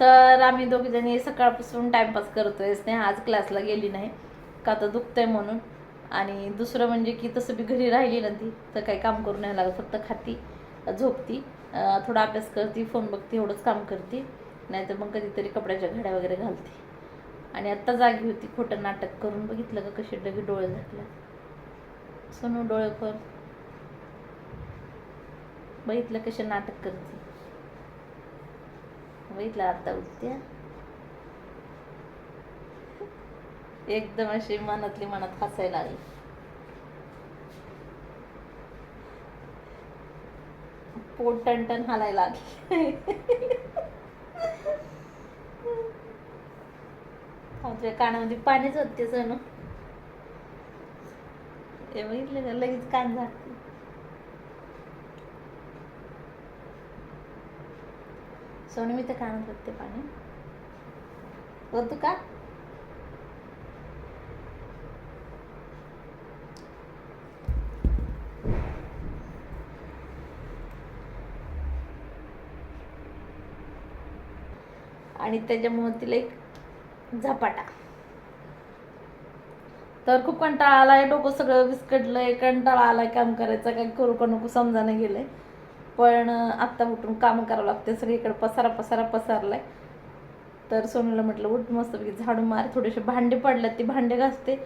तर आम्ही दोघीजणी सकाळपासून टाईमपास करतोय. स्नेहा आज क्लासला गेली नाही का तर दुखतंय म्हणून. आणि दुसरं म्हणजे की तसं बी घरी राहिली ना ती तर काही काम करू नाही लागत फक्त खाती झोपती थोडा अभ्यास करते फोन बघते एवढंच काम करते. नाहीतर मग कधीतरी कपड्याच्या घड्या वगैरे घालते. आणि आत्ता जागी होती खोटं नाटक करून बघितलं का कसे डगे डोळे झाकल्या सोनू डोळे कर बघितलं कसे नाटक करते. बघितलं आता उठत्या एकदम अशी मनातली मनात हसायला लागली. पोट टणटण हालायला लागली. आमच्या कानामध्ये पाणीच होते सण हे बघितलं का? लगेच कान झाकते. सोनी मी तर कानात होते पाणी? होतो का आणि त्याच्यामुळे तिला एक झपाटा. तर खूप कंटाळा आलाय डोकं सगळं विस्कटलंय कंटाळा आलाय काम करायचं काय करू का नको समजायला गेलंय. पण आत्ता उठून काम करावं लागते सगळीकडे पसारा पसारा पसारलाय. तर सोनूला म्हटलं उठ मस्तपैकी झाडू मार. थोडेसे भांडे पडल्यात ती भांडे घासते.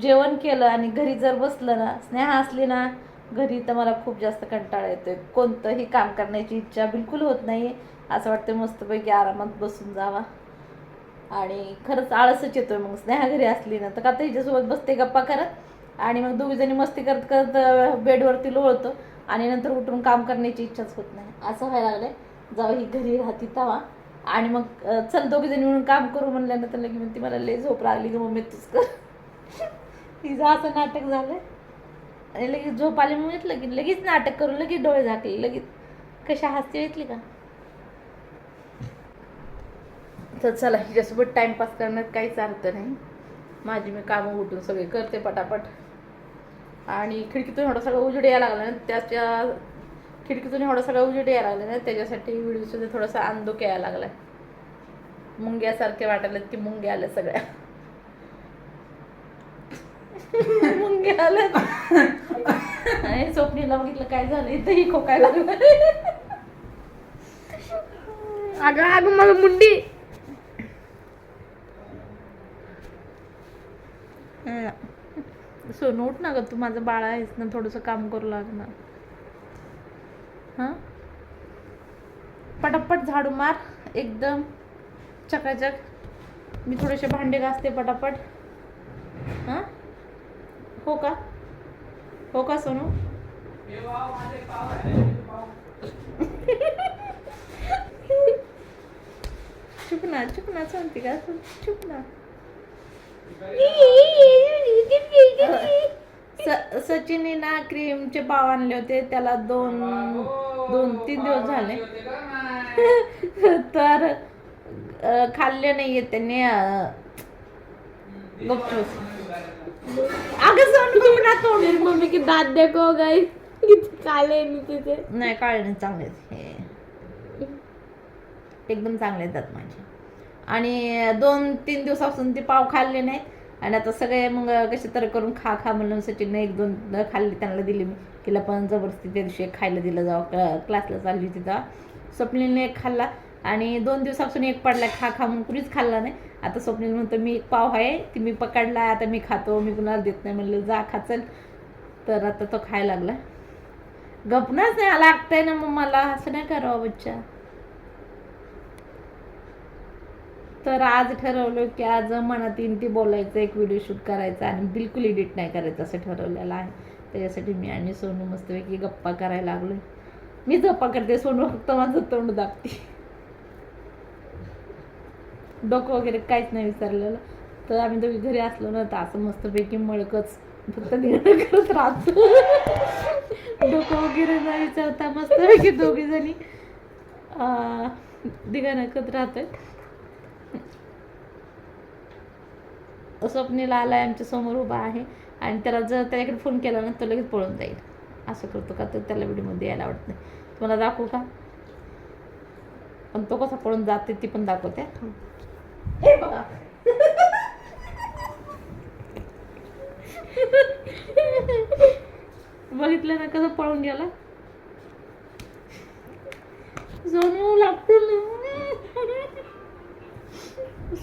जेवण केलं आणि घरी जर बसलं ना स्नेहा असली ना घरी तर मला खूप जास्त कंटाळा येतोय. कोणतंही काम करण्याची इच्छा बिलकुल होत नाही असं वाटतं मस्तपैकी आरामात बसून जावा. आणि खरंच आळसच येतोय मग. स्नेहा घरी असली ना तर का तर हिच्यासोबत बसते गप्पा करत? आणि मग दोघीजणी मस्ती करत करत बेडवरती लोळतो. आणि नंतर उठून काम करण्याची इच्छाच होत नाही. असं व्हायला लागलंय. जाऊ ही घरी राहती तवा. आणि मग चल दोघी जणी म्हणून काम करू म्हणल्यानंतर लगे म्हणते मला लय झोप लागली की मम्मी तूच कर. तिचं असं नाटक झालंय. आणि लगेच झोप आली म्हणून घेतलं की लगेच नाटक करू लगेच डोळे झाकले. लगेच कशा हसते येतली का? तर चला हिच्यासोबत टाइमपास करण्यात काहीच अर्थ नाही. माझी मी कामं उठून सगळे करते पटापट. आणि खिडकीतून एवढा सगळं उजेड यायला लागला ना त्याच्या खिडकीतून एवढा सगळा उजेड यायला लागला ना त्याच्यासाठी व्हिडिओ थोडासा अंधोक यायला लागलाय. मुंग्यासारखे वाटायला की मुंग्या आल्या सगळ्या. मुंग्या आल्या आणि स्वप्नीला बघितलं काय झालं इथंही खोकायला लागलं अगं अगं मला मुंडी. सोनू उठ ना ग तू माझं बाळ आहेस ना थोडंसं काम करू लागणार. हां? पटापट झाडू मार एकदम चकाचक. मी थोडेसे भांडे घासते पटापट. हां? हो का? हो का सोनू? चुप ना चुप ना सांगते का? चुप ना. स- सचिनने ना क्रीमचे पाव आणले होते. त्याला दोन दोन तीन दिवस झाले. तर अ, खाल्ले नाहीये त्याने अ, गपचूप अगं सोनू तू ना तोंड. मेरी मम्मी की दांत देखो गाइस किती काले आहे नी तिथे नाही काळे नाही चांगले आहेत. हे. एकदम चांगले दात माझे. आणि दोन तीन दिवसापासून ते पाव खाल्ले नाहीत. आणि आता सगळे मग कसे तर करून खा खा म्हणून सचिनने एक दोन खाल्ली त्यांना दिली. मी तिला पण जबरदस्ती त्या दिवशी एक खायला दिलं जावं. क्लासला चालली होती तेव्हा. स्वप्नीलने एक खाल्ला. आणि दोन दिवसापासून एक पडला खा खा म्हणून कुणीच खाल्ला नाही. आता स्वप्नील म्हणतो मी एक पाव आहे ती मी पकडला आता मी खातो मी कुणाला देत नाही. म्हणलं जा खा चल. तर आता तो खायला लागला. गपनाच नाही लागतंय ना मग मला. असं नाही करावं बच्चा. तर आज ठरवलं की आज मनात येईल ती बोलायचं एक व्हिडिओ शूट करायचा आणि बिलकुल एडिट नाही करायचं असं ठरवलेलं आहे. त्याच्यासाठी मी आणि सोनू मस्तपैकी गप्पा करायला लागलो मी गप्पा करते सोनू फक्त माझं तोंड दाबते. डोकं वगैरे काहीच नाही विसरलेलं. तर आम्ही दोघी घरी असलो ना तर असं मस्तपैकी मळकच फक्त निर्णय करत राहतो. डोकं वगैरे नाही विचारता मस्तपैकी दोघी जणी धिंगाणा नकत राहतोय. स्वप्नीला आलाय आमच्यासमोर उभा आहे. आणि त्याला जर त्याच्याकडे फोन केला ना तो लगेच पळून जाईल. असं करतो का तर त्याला व्हिडिओमध्ये यायला आवडत नाही. तुम्हाला दाखवू का? पण तो कसा पळून जाते ती पण दाखवते. हे बघा. बघितलं ना कसं पळून गेला? सोनू ना.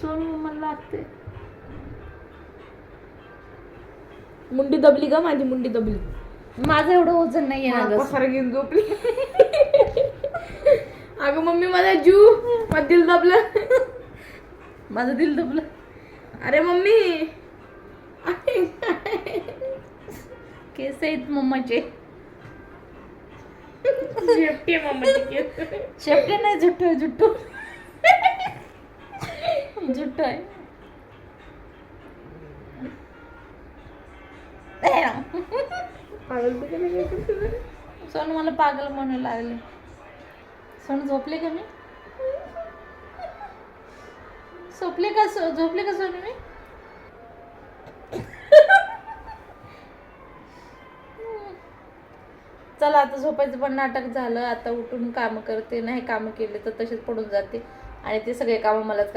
सोनू मला लागते मुंडी दबली का माझी मुंडी दबली. माझं एवढं वजन नाहीये ना गं. पसारा घेऊन झोपली. अगं मम्मी माझा जू. माझं दिल दबलं. माझं दिल दबलं. अरे मम्मी. केस आहेत मम्माचे. शेपटी मम्माची केस. शेपटे नाही जुट्टू आहे जुट्टू आहे. सोनू मला पागल म्हणू लागले. सोनू झोपले का मी? झोपले का सो झोपले का सोनू मी? चला आता झोपायचं पण नाटक झालं. आता उठून कामं करते. नाही कामं केले तर तसेच पडून जाते. आणि ते सगळे कामं मलाच